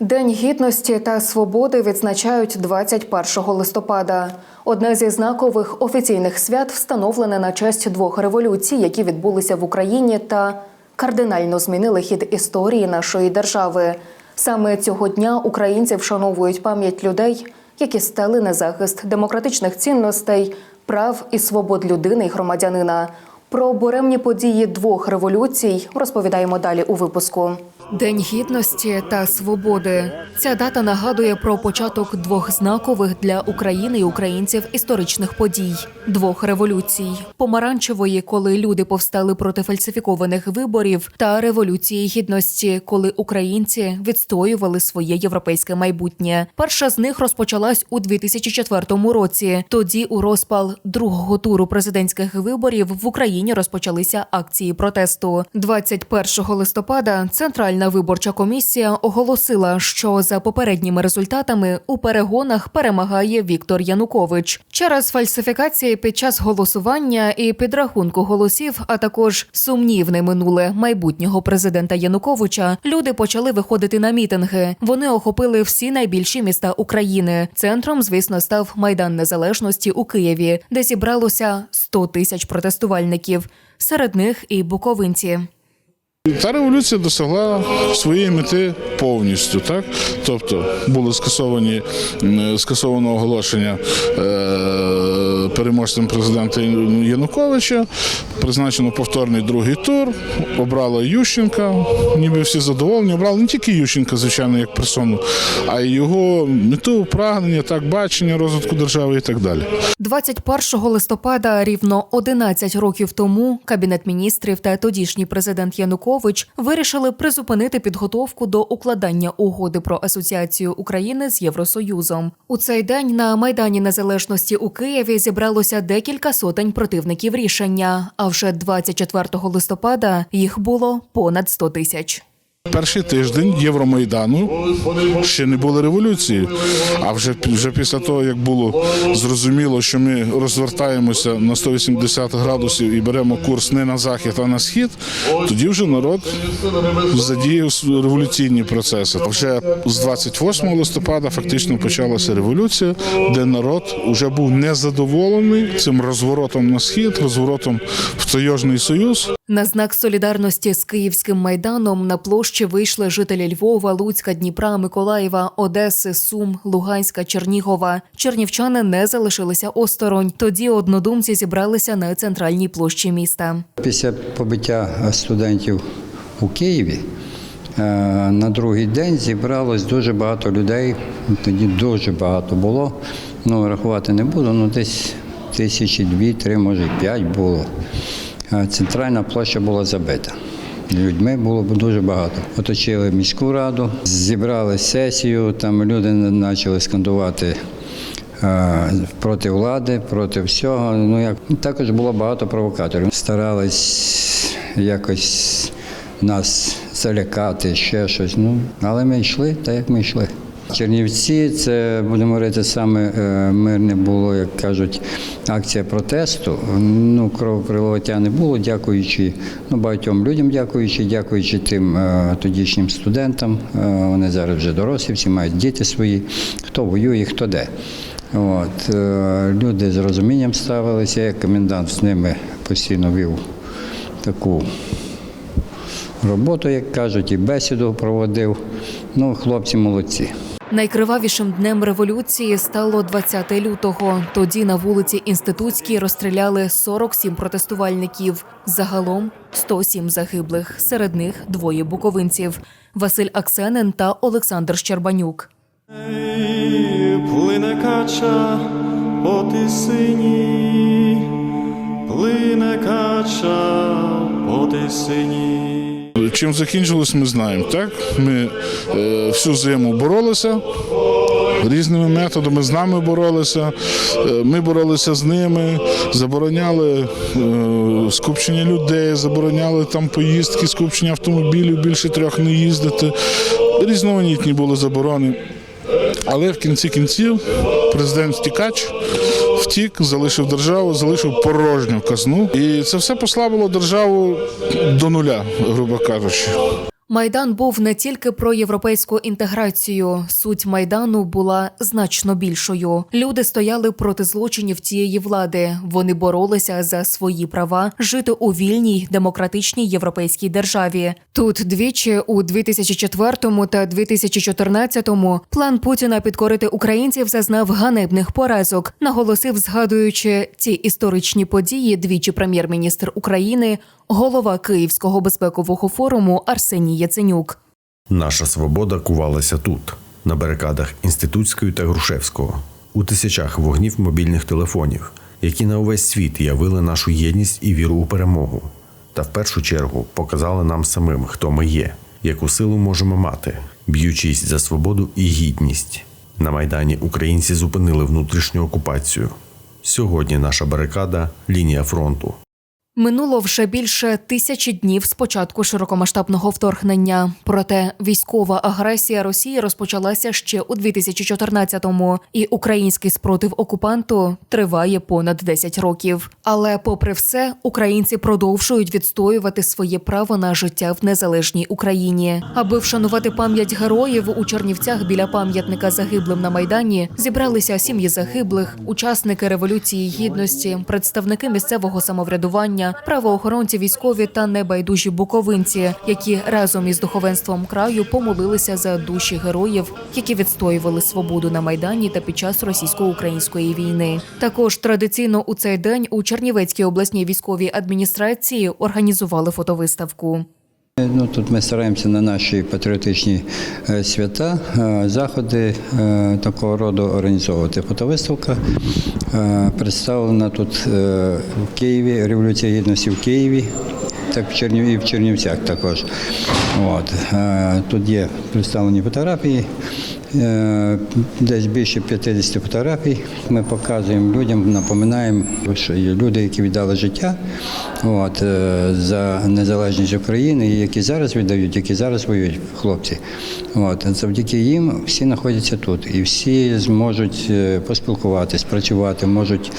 День гідності та свободи відзначають 21 листопада. Одне зі знакових офіційних свят встановлене на честь двох революцій, які відбулися в Україні та кардинально змінили хід історії нашої держави. Саме цього дня українці вшановують пам'ять людей, які стали на захист демократичних цінностей, прав і свобод людини і громадянина. Про буремні події двох революцій розповідаємо далі у випуску. День гідності та свободи. Ця дата нагадує про початок двох знакових для України і українців історичних подій, двох революцій: помаранчевої, коли люди повстали проти фальсифікованих виборів, та революції гідності, коли українці відстоювали своє європейське майбутнє. Перша з них розпочалась у 2004 році. Тоді, у розпал другого туру президентських виборів в Україні розпочалися акції протесту. 21 листопада Центральна виборча комісія оголосила, що за попередніми результатами у перегонах перемагає Віктор Янукович через фальсифікації під час голосування і підрахунку голосів, а також сумнівне минуле майбутнього президента Януковича. Люди почали виходити на мітинги. Вони охопили всі найбільші міста України. Центром, звісно, став майдан незалежності у Києві, де зібралося 100 тисяч протестувальників. Серед них і буковинці. Та революція досягла своєї мети повністю. Так? Тобто були скасовані скасовано оголошення е, переможцем президента Януковича, призначено повторний другий тур, обрала Ющенка, ніби всі задоволені. Обрали не тільки Ющенка, звичайно, як персону, а й його мету, прагнення, так, бачення розвитку держави і так далі. 21 листопада, рівно 11 років тому, кабінет міністрів та тодішній президент Янукович вирішили призупинити підготовку до укладання угоди про асоціацію України з Євросоюзом. У цей день на майдані незалежності у Києві зібралося декілька сотень противників рішення. А вже 24 листопада їх було понад 100 тисяч. Перший тиждень Євромайдану ще не було революції. А вже вже після того, як було зрозуміло, що ми розвертаємося на 180 градусів і беремо курс не на захід, а на схід, тоді вже народ задіяв революційні процеси. Вже з 28 листопада фактично почалася революція, де народ вже був незадоволений цим розворотом на схід, розворотом в Тойожний Союз. На знак солідарності з київським майданом на площі вийшли жителі Львова, Луцька, Дніпра, Миколаєва, Одеси, Сум, Луганська, Чернігова. Чернівчани не залишилися осторонь. Тоді однодумці зібралися на центральній площі міста. Після побиття студентів у Києві е, на другий день зібралось дуже багато людей. Тоді дуже багато було. Ну, рахувати не буду, ну десь тисячі дві-три, може п'ять було. Центральна площа була забита. Людьми було дуже багато. Оточили міську раду, зібрали сесію, там люди почали скандувати проти влади, проти всього. Ну як також було багато провокаторів. Старались якось нас залякати, ще щось. Ну але ми йшли, так як ми йшли. Чернівці, це будемо говорити, саме е, мирне було, як кажуть, акція протесту. Ну, кровопролиття не було, дякуючи ну, багатьом людям, дякуючи, дякуючи тим е, тодішнім студентам. Е, вони зараз вже дорослі, всі мають діти свої, хто воює, хто де. От, е, люди з розумінням ставилися, як комендант з ними постійно вів таку роботу, як кажуть, і бесіду проводив. Ну, хлопці молодці. Найкривавішим днем революції стало 20 лютого. Тоді на вулиці Інститутській розстріляли 47 протестувальників. Загалом 107 загиблих. Серед них двоє буковинців Василь Аксенин та Олександр Щербанюк. Плине кача по тисині, плине кача по тисині. Чим закінчилось, ми знаємо. Так ми е, всю зиму боролися різними методами. З нами боролися. е, Ми боролися з ними, забороняли е, скупчення людей, забороняли там поїздки, скупчення автомобілів, більше трьох не їздити. Різноманітні були заборони. Але в кінці кінців президент втікач втік, залишив державу, залишив порожню казну. І це все послабило державу до нуля, грубо кажучи. Майдан був не тільки про європейську інтеграцію. Суть майдану була значно більшою. Люди стояли проти злочинів тієї влади. Вони боролися за свої права жити у вільній демократичній європейській державі. Тут двічі у 2004 та 2014 план Путіна підкорити українців зазнав ганебних поразок, наголосив, згадуючи ці історичні події, двічі прем'єр-міністр України, голова Київського безпекового форуму Арсеній Яценюк. Наша свобода кувалася тут, на барикадах Інститутської та Грушевського, у тисячах вогнів мобільних телефонів, які на увесь світ явили нашу єдність і віру у перемогу. Та в першу чергу показали нам самим, хто ми є, яку силу можемо мати, б'ючись за свободу і гідність. На майдані українці зупинили внутрішню окупацію. Сьогодні наша барикада лінія фронту. Минуло вже більше тисячі днів з початку широкомасштабного вторгнення. Проте військова агресія Росії розпочалася ще у 2014-му, і український спротив окупанту триває понад 10 років. Але, попри все, українці продовжують відстоювати своє право на життя в незалежній Україні. Аби вшанувати пам'ять героїв у Чернівцях біля пам'ятника загиблим на майдані зібралися сім'ї загиблих, учасники революції гідності, представники місцевого самоврядування, правоохоронці, військові та небайдужі буковинці, які разом із духовенством краю помолилися за душі героїв, які відстоювали свободу на майдані та під час російсько-української війни. Також традиційно у цей день у Чернівецькій обласній військовій адміністрації організували фотовиставку. Ну, тут ми стараємося на наші патріотичні е, свята, е, заходи е, такого роду організовувати. Фотовиставка представлена тут в Києві, Революція Гідності в Києві, так в Чернів, і в Чернівцях також. От. е, Тут є представлені фотографії, е, десь більше 50 фотографій. Ми показуємо людям, напоминаємо, що є люди, які віддали життя от, е, за незалежність України, які зараз віддають, які зараз воюють хлопці. От, завдяки їм всі знаходяться тут і всі зможуть поспілкуватись, працювати, можуть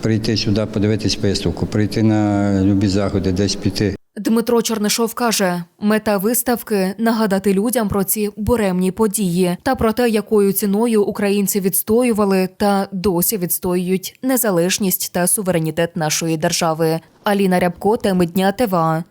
прийти сюди, подивитись виставку, прийти на любі заходи, десь піти. Дмитро Чернишов каже: мета виставки нагадати людям про ці буремні події та про те, якою ціною українці відстоювали та досі відстоюють незалежність та суверенітет нашої держави. Аліна Рябко, теми дня ТВА.